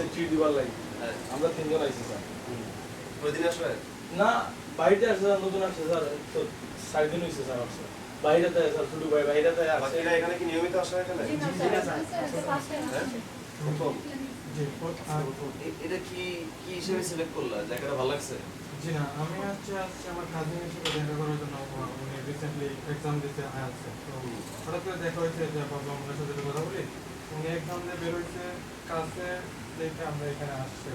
আইছে ট্রি দিবার লাগি। হ্যাঁ। আমরা তিনজন আইছি স্যার। প্রতিদিন আসবে? না বাড়িতে আসছে স্যার নতুন আসছে স্যার। তো সাড়ে দিন হয়েছে স্যার আসছে। বাইরে তাই স্যার ছোট ভাই বাইরে তাই আসছে এখানে কি নিয়মিত আসে এখানে? জি না স্যার। ফার্স্ট টাইম আসছে। প্রথম? জি আর এ- এটা কি কি হিসেবে সিলেক্ট করলা? জায়গাটা ভালো লাগছে? জি না আমি হচ্ছে আজকে আমার কাজিনের সাথে দেখা করার জন্য উনি রিসেন্টলি এক্সাম দিতে আসছে। তো হঠাৎ করে দেখা হয়েছে যে বাবা ওনার সাথে কথা বলি? উনি এক্সাম দিয়ে বের হয়েছে। কাছে দেখে আমরা এখানে আসছি।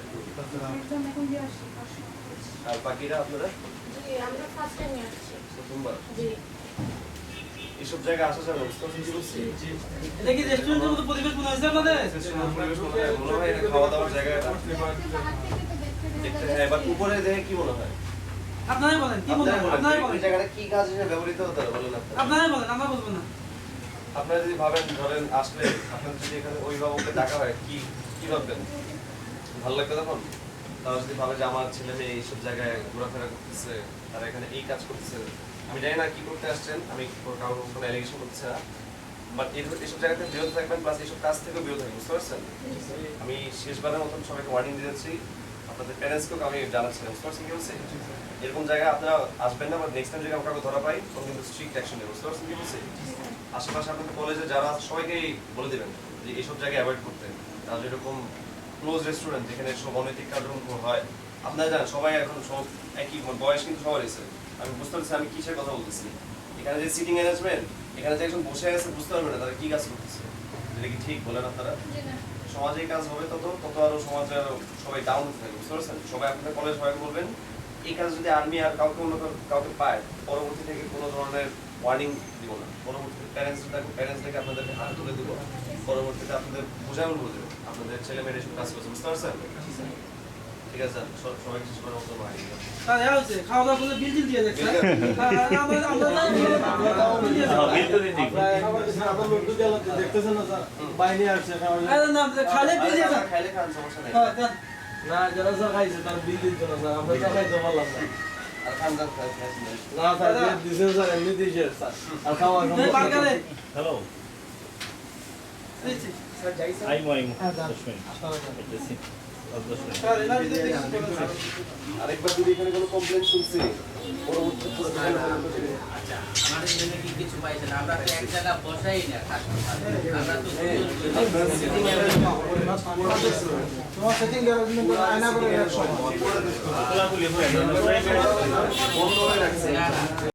আর বাকিরা আপনারা? জি আমরা ফার্স্ট টাইম আসছি। প্রথমবার? জি। এইসব জায়গায় আসা যাবে বুঝতে পারছেন কি বলছি? এটা কি রেস্টুরেন্টের মতো পরিবেশ মনে হয়েছে আপনাদের? রেস্টুরেন্ট পরিবেশ মনে হয় মনে হয় খাওয়া দাওয়ার জায়গা দেখতে হ্যাঁ এবার উপরে দেখে কি মনে হয়? আপনারাই বলেন কি মনে হয়? আপনারাই বলেন, এই বলেন। জায়গাটা কি কাজ হিসেবে ব্যবহৃত হতে পারে? বলেন আপনারা। আপনারাই বলেন আমরা বলব না। আপনারা যদি ভাবেন, ধরেন আসলে আপনাদের যদি এখানে অভিভাবককে ডাকা হয়, কি কি ভাববেন? ভালো লাগবে তখন? তারা যদি ভাবে যে আমার ছেলে মেয়ে এইসব জায়গায় ঘোরাফেরা করতেছে, তারা এখানে এই কাজ করতেছে, আমি জানি না কি করতে আসছেন, আমি কারোর কোনো অ্যালিগেশন করতেছি না বাট এইসব জায়গাতে বিরত থাকবেন প্লাস এইসব কাজ থেকেও বিরত থাকবেন, বুঝতে পারছেন? আমি শেষবারের মতন সবাইকে ওয়ার্নিং দিয়েছি আপনাদের প্যারেন্টসকেও আমি জানাচ্ছি। বুঝতে পারছেন কি বলছি? এরকম জায়গায় আপনারা আসবেন না বা নেক্সট টাইম যদি আমরা ধরা পাই তখন কিন্তু স্ট্রিক্ট অ্যাকশন নেবে। বলছি? আশেপাশে আপনাদের কলেজে যারা সবাইকেই বলে দেবেন যে এইসব জায়গায় অ্যাভয়েড করতে। তারা যেরকম ক্লোজ রেস্টুরেন্ট যেখানে সব অনৈতিক কার্যক্রম হয়, আপনারা জানেন, সবাই এখন সব একই মানে বয়স কিন্তু সবার এসে আমি বুঝতে পারছি আমি কিসের কথা বলতেছি? এখানে যে সিটিং অ্যারেঞ্জমেন্ট এখানে যে একজন বসে আছে, বুঝতে পারবে না তারা কি কাজ করতেছে। এটা কি ঠিক বলেন আপনারা? সমাজে কাজ হবে তত তত আরও সমাজে আরও সবাই ডাউন হতে থাকবে বুঝতে পারছেন? সবাই আপনাদের কলেজ সবাইকে বলবেন এই কাজ যদি আর্মি আর কাউকে অন্য কাউকে পায় পরবর্তী থেকে কোনো ধরনের ওয়ার্নিং দিব না। পরবর্তীতে প্যারেন্টস থাকবে প্যারেন্টস থেকে আপনাদেরকে হাত তুলে দিব পরবর্তীতে আপনাদের বোঝানো বলে দেবো আপনাদের ছেলে মেয়েরা এসব কাজ করছে বুঝতে পারছেন? ঠিক আছে স- সবাইকে শেষ করার মতো হ্যাঁ। না যারা স্যার খাইছে তার বিল দিত না স্যার আমরা তো খাইতে পারলাম না। আর আরেকবার যদি এখানে কোনো কমপ্লেন শুনছি পরবর্তী বন্ধ হয়ে রাখছে।